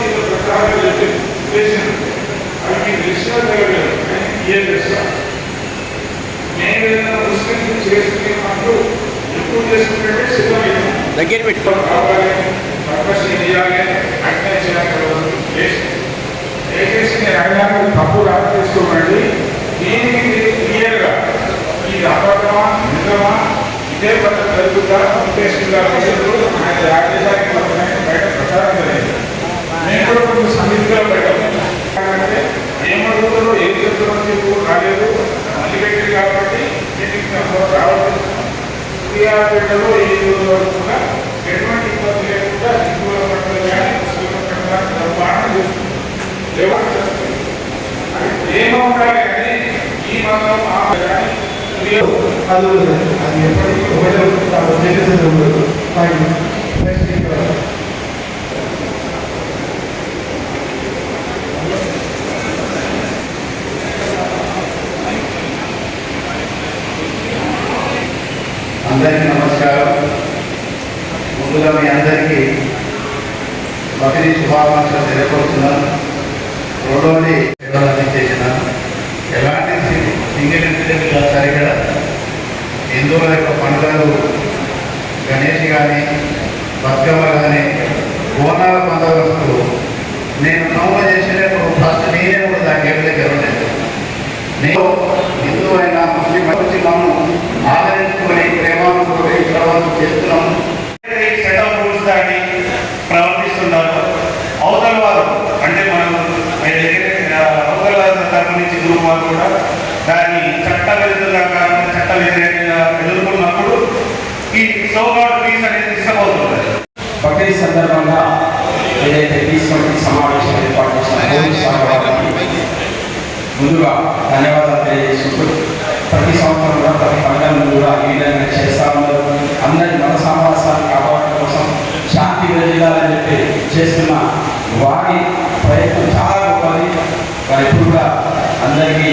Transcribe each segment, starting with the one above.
తీరు ప్రకారం చెప్పి ఉద్దేశం అవి మీకు తెలిసినా తెలియలేదు కానీ ఏం చేస్తాం నేను ఏదైనా ముస్లిం చేసుకునేటప్పుడు ఎక్కువ చేసుకుంటే సిద్ధమైంది దగ్గర పెట్టుకో. కావాలి పర్పస్ చేయాలి అట్లా చేయాలి చేసి. దయచేసి నేను అడిగాను తప్పు రాదు దీనికి క్లియర్గా ఇది అబద్ధమా నిజమా ఇదే పద్ధతి జరుగుతుందా ఉద్దేశంగా ప్రజలు ఆయన ఆదేశానికి బయట ప్రచారం జరిగింది. నేను కూడా కొంచెం సన్నిధిగా పెట్టాను అంటే ఏమడుగుతారో ఏ చెప్తారో చెప్పు రాలేదు. మళ్ళీ కాబట్టి దీనికి రావట్లేదు. సూర్యాపేటలో ఈ రోజు వరకు కూడా ఎటువంటి ఇబ్బంది లేకుండా హిందువుల పట్ల కానీ ముస్లింల పట్ల కానీ నిర్వహణ చేస్తుంది. లేవని ఏమో ఉండాలి కానీ ఈ మతం అది అది ఎప్పటికీ అందరికీ నమస్కారం. ముందుగా మీ అందరికీ బక్రీ శుభాకాంక్షలు తెలియపరుస్తున్నాను. రెండవది చేసిన ఎలాంటి సింగిల్ ఇన్సిడెంట్ హిందువుల యొక్క పంటలు గణేష్ కానీ బతుకమ్మ కానీ బోనాల పండుగలకు నేను నోమ చేసినప్పుడు ఫస్ట్ నేనే కూడా దానికి ఏం దగ్గర ఉండేది. నేను హిందూ అయినా ముస్లిం వచ్చి మనం ఆదరించుకొని ప్రేమ ఏదైతే పీస్ కమిటీ సమావేశం ఏర్పాటు చేసిన ముందుగా ధన్యవాదాలు తెలియజేసుకుంటూ ప్రతి సంవత్సరం కూడా ప్రతి పండుగను కూడా ఈ విధంగా చేస్తాము అందరి మత సమావేశాన్ని కాపాడటం కోసం శాంతి వెళ్ళాలని చెప్పి చేస్తున్న వారి ప్రయత్నం చాలా గొప్పది. మరి ఇప్పుడు కూడా అందరికీ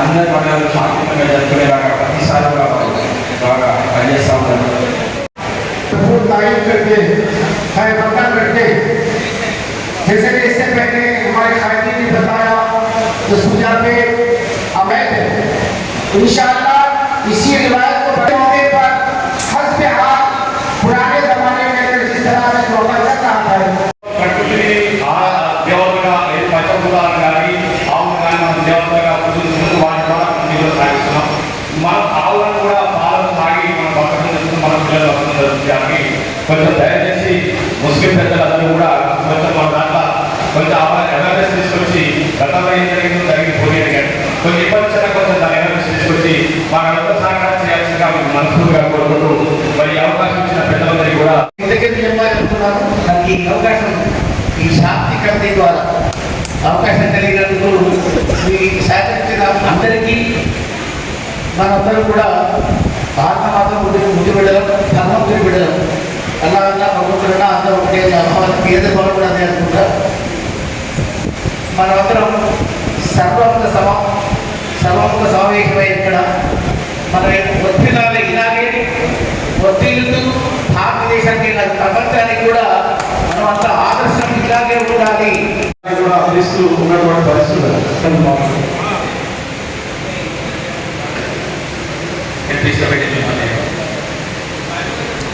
అందరి పండుగలు శాంతిగా జరుపుకునేలాగా ప్రతిసారి కూడా బాగా పనిచేస్తా ఉంటారు తాగి కడితే తాయి పక్కన కడితే जैसे कि इससे पहले हमारे खाती ने बताया जो पूजा पे अवैध है इंशाअल्लाह इसी रिवायत को बड़े मौके पर हज पे हाथ पुराने जमाने में अगर जिस तरह से मौका चल रहा था ప్రకృతిని ఆ దేవతగా ఏ పంచభూతాలు కానీ ఆవులు కానీ మనం దేవతగా పూజించుకుంటూ వాటి ద్వారా మనం జీవనం సాగిస్తున్నాం మనం ఆవులను కూడా పాలను తాగి మనం భక్తులు చేస్తున్నాం మన పిల్లలు భక్తులు కొంచెం దయచేసి ముస్లిం పెద్దలందరూ కూడా కొంచెం మన దాంట్లో కొంచెం అవేర్నెస్ తీసుకొచ్చి గతంలో ఏం జరిగిందో జరిగిపోయేది కానీ కొంచెం ఇబ్బంది కొంచెం దాని అవేర్నెస్ తీసుకొచ్చి మనంతా సహకారం చేయాల్సిందిగా మీకు మనస్ఫూర్తిగా కోరుకుంటూ మరి అవకాశం ఇచ్చిన పెద్దలందరికీ కూడా ఈ అవకాశం ఈ శాంతి కమిటీ ద్వారా అవకాశం కలిగినందుకు మీ సహకరించిన అందరికీ మనందరం కూడా భారత మాత్రం ముందు ముందు బిడ్డలం ధర్మం ముందు బిడ్డలం అలా అన్నా భగవంతుడన్నా అందరూ ఒకటే పేద కూడా అదే అనుకుంటా. మనమందరం సర్వముఖ సమా సర్వముఖ సమావేశమై ఇక్కడ మన ఒత్తిడాలు ఇలాగే ఒత్తిళ్ళు భారతదేశానికి కాదు, ప్రపంచానికి కూడా మనం అంత ఆదర్శం ఇలాగే ఉండాలి. కూడా అందిస్తూ ఉన్నటువంటి పరిస్థితులు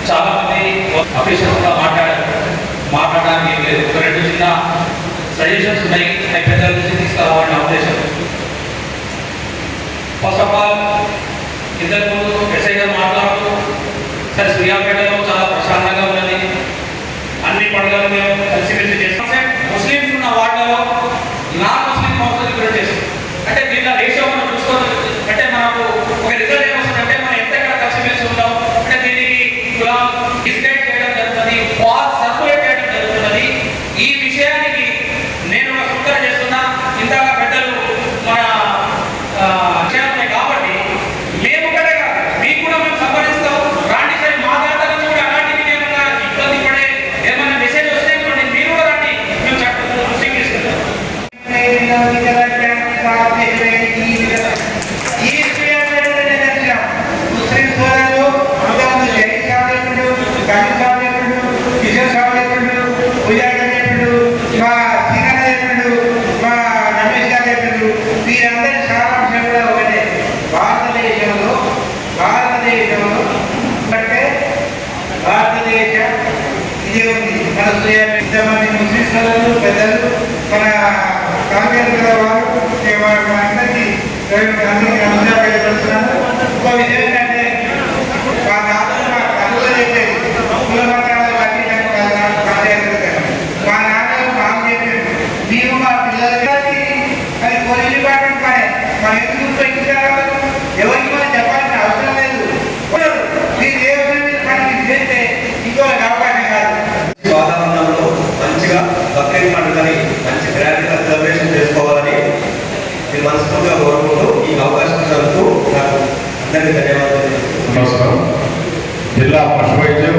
చాలా మంది అఫీషియల్గా మాట్లాడారు. మాట్లాడడానికి ఏం లేదు. ఒక రెండు చిన్న suggestions to make better logistics our navigation. First of all, in the ऐसे का मामला हो सर सूर्या बेटा हो चाहता సారాంశం ఒకటే. భారతదేశంలో భారతదేశంలో అంటే భారతదేశ ఇది ఉంది. మన ఇంతమంది ముస్లిం సోదరులు పెద్దలు మన కాంగ్రెస్ వారు అందరికీ అందరికీ నమస్కారం తెలియజేస్తున్నాను ఇంకో విషయం ఏంటంటే మా నాన్న మా తల్లులు చెప్పేది కుల మతాల మా నాన్న మాకు మేము మా పిల్లలకి అది పోలీస్ డిపార్ట్మెంట్ మనం ఎందుకు ఎవరికి మనం చెప్పాల్సిన అవసరం లేదు మీరు ఏ పని చేస్తే ఇంకోళ్ళకి అవకాశం కాదు వాతావరణంలో మంచిగా బక్రీద్ పండుగని మంచి గ్రాండ్గా సెలబ్రేషన్ చేసుకోవాలని నేను మనస్ఫూర్తిగా కోరుకుంటూ ఈ అవకాశం నాకు అందరికీ ధన్యవాదాలు నమస్కారం. జిల్లా పశువైద్యం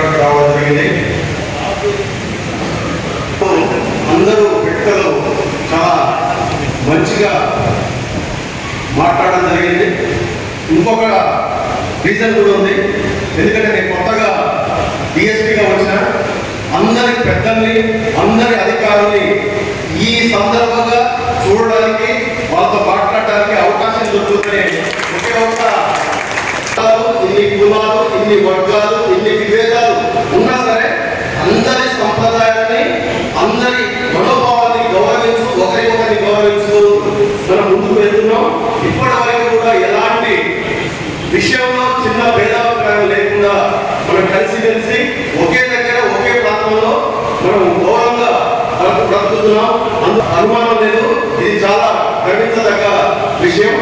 సూర్యపాటికి రావడం జరిగింది అందరూ వ్యక్తులు చాలా మంచిగా మాట్లాడడం జరిగింది. ఇంకొక రీజన్ కూడా ఉంది. ఎందుకంటే నేను కొత్తగా డిఎస్పీగా వచ్చిన అందరి పెద్దల్ని అందరి అధికారుల్ని ఈ సందర్భంగా చూడడానికి వాళ్ళతో మాట్లాడడానికి అవకాశం దొరుకుతుందని ఒకే ఒక ఇన్ని కులాలు ఇన్ని వర్గాలు విషయంలో చిన్న భేదాభిప్రాయం లేకుండా మనం కలిసి కలిసి ఒకే దగ్గర ఒకే ప్రాంతంలో మనం గౌరవంగా మనకు బ్రతుకుతున్నాం. అందు అనుమానం లేదు. ఇది చాలా గర్వించదగ్గ విషయం.